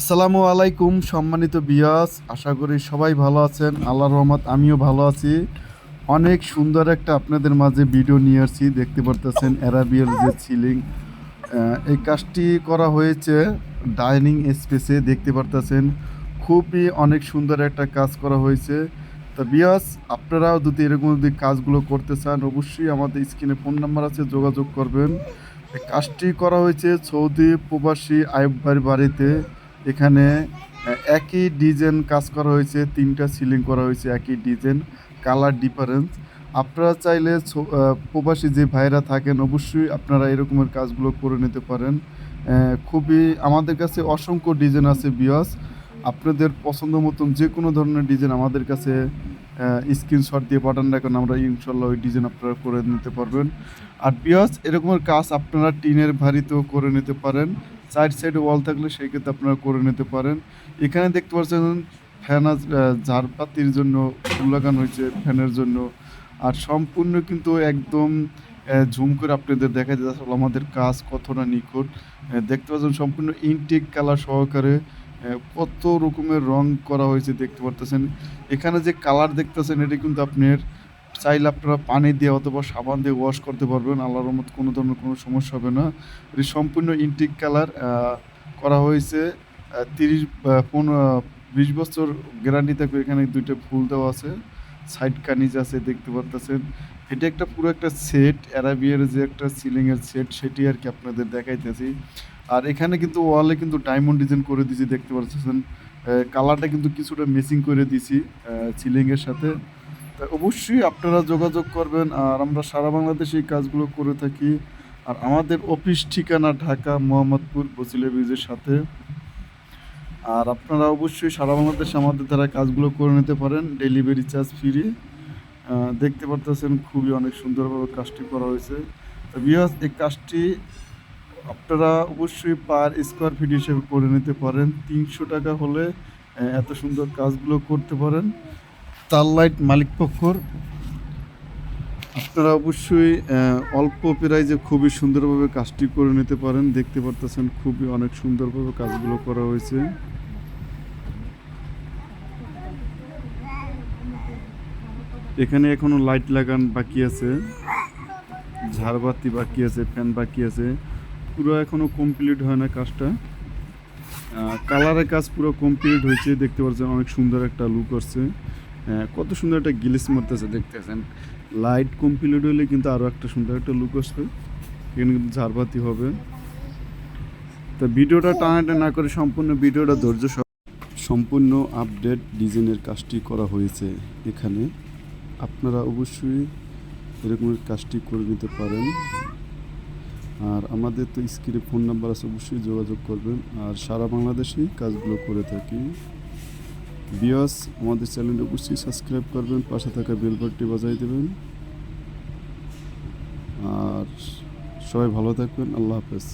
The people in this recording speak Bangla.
আসসালামু আলাইকুম, সম্মানিত বিয়াস, আশা করি সবাই ভালো আছেন আল্লাহ রহমত, আমিও ভালো আছি। অনেক সুন্দর একটা আপনাদের মাঝে ভিডিও নিয়ে আসছি, দেখতে পারতেছেন অ্যারাবিয়াল যে সিলিং এই কাজটি করা হয়েছে ডাইনিং স্পেসে, দেখতে পারতেছেন, খুবই অনেক সুন্দর একটা কাজ করা হয়েছে। তা বিয়াস, আপনারাও যদি এরকম যদি কাজগুলো করতে চান, অবশ্যই আমাদের স্ক্রিনে ফোন নাম্বার আছে, যোগাযোগ করবেন। কাজটি করা হয়েছে সৌদি প্রবাসী আয়ুব বাড়িতে। এখানে একই ডিজাইন কাজ করা হয়েছে, তিনটা সিলিং করা হয়েছে, একই ডিজাইন, কালার ডিফারেন্স। আপনারা চাইলে প্রবাসী যে ভাইরা থাকেন, অবশ্যই আপনারা এরকমের কাজগুলো করে নিতে পারেন। খুবই, আমাদের কাছে অসংখ্য ডিজাইন আছে বিয়াস। আপনাদের পছন্দ মতন যে কোনো ধরনের ডিজাইন আমাদের কাছে স্ক্রিনশট দিয়ে পাঠান না কারণ আমরা ইনশাল্লাহ ওই ডিজাইন আপনারা করে নিতে পারবেন। আর বিয়াস, এরকমের কাজ আপনারা টিনের ভারিতেও করে নিতে পারেন। সাইড সাইডে ওয়াল থাকলে সেই ক্ষেত্রে আপনারা করে নিতে পারেন। এখানে দেখতে পাচ্ছেন ফ্যান ঝাড়পাতির জন্য লাগানো হয়েছে ফ্যানের জন্য। আর সম্পূর্ণ কিন্তু একদম ঝুম করে আপনাদের দেখা যায় আসলে আমাদের কাজ কতটা নিখুঁত। দেখতে পাচ্ছেন সম্পূর্ণ ইনটেক কালার সহকারে কত রকমের রং করা হয়েছে দেখতে পারতেছেন। এখানে যে কালার দেখতেছেন, এটা কিন্তু আপনার চাইলে আপনারা পানি দিয়ে অথবা সাবান দিয়ে ওয়াশ করতে পারবেন। আল্লাহর রহমত কোনো ধরনের কোনো সমস্যা হবে না। এটি সম্পূর্ণ ইনটেক কালার করা হয়েছে তিরিশ পনেরো বিশ বছর গ্যারান্টি থাকবে। এখানে দুইটা ফুল দেওয়া আছে। সাইড কানিজ আছে, দেখতে পারতেছেন। এটা একটা পুরো একটা সেট অ্যারাবিয়ার যে একটা সিলিংয়ের সেট সেটি আর কি আপনাদের দেখাইতেছি। আর এখানে কিন্তু ওয়ালে কিন্তু ডায়মন্ড ডিজাইন করে দিয়েছি, দেখতে পাচ্ছেন কালারটা কিন্তু কিছুটা মেসিং করে দিছি সিলিংয়ের সাথে। অবশ্যই আপনারা যোগাযোগ করবেন, আর আমরা সারা বাংলাদেশে এই কাজগুলো করে থাকি। আর আমাদের অফিস ঠিকানা ঢাকা মোহাম্মদপুর বসিলে ব্রিজের সাথে। আর আপনারা অবশ্যই সারা বাংলাদেশে আমাদের দ্বারা কাজগুলো করে নিতে পারেন, ডেলিভারি চার্জ ফ্রি। দেখতে পারতেছেন খুবই অনেক সুন্দরভাবে কাজটি করা হয়েছে। তো বিহাস এই কাজটি আপনারা অবশ্যই পার স্কোয়ার ফিট হিসেবে করে নিতে পারেন। তিনশো টাকা হলে এত সুন্দর কাজগুলো করতে পারেন। স্টারলাইট মালিক পক্ষর। আপনারা অবশ্যই অল্প প্রাইজে খুবই সুন্দরভাবে কাজটি করে নিতে পারেন। দেখতে পারতেছেন খুবই অনেক সুন্দরভাবে কাজগুলো করা হয়েছে। এখানে এখনও লাইট লাগান বাকি আছে। ঝাড়বাতি বাকি আছে, ফ্যান বাকি আছে। পুরো এখনও কমপ্লিট হয় না কাজটা। কালারের কাজ পুরো কমপ্লিট হয়েছে। দেখতে পাচ্ছেন অনেক সুন্দর একটা লুক আসছে। কত সুন্দর একটা গিলিস মারতেছে, দেখতেছেন। লাইট কমপ্লিট হলে কিন্তু আরও একটা সুন্দর একটা লুক আসবে। এখানে কিন্তু ঝাড়বাতি হবে। তা ভিডিওটা টানাটা না করে সম্পূর্ণ ভিডিওটা ধৈর্য সম্পূর্ণ আপডেট ডিজাইনের কাজটি করা হয়েছে এখানে। আপনারা অবশ্যই এরকমের কাজটি করে নিতে পারেন। আর আমাদের তো স্ক্রিনে ফোন নাম্বার আছে, অবশ্যই যোগাযোগ করবেন। আর সারা বাংলাদেশেই কাজগুলো করে থাকি। বিয়াস আমাদের চ্যানেলটি অবশ্যই সাবস্ক্রাইব করবেন, পাশে থাকা বেল বাটনটি বাজাই দেবেন। আর সবাই ভালো থাকবেন, আল্লাহ হাফেজ।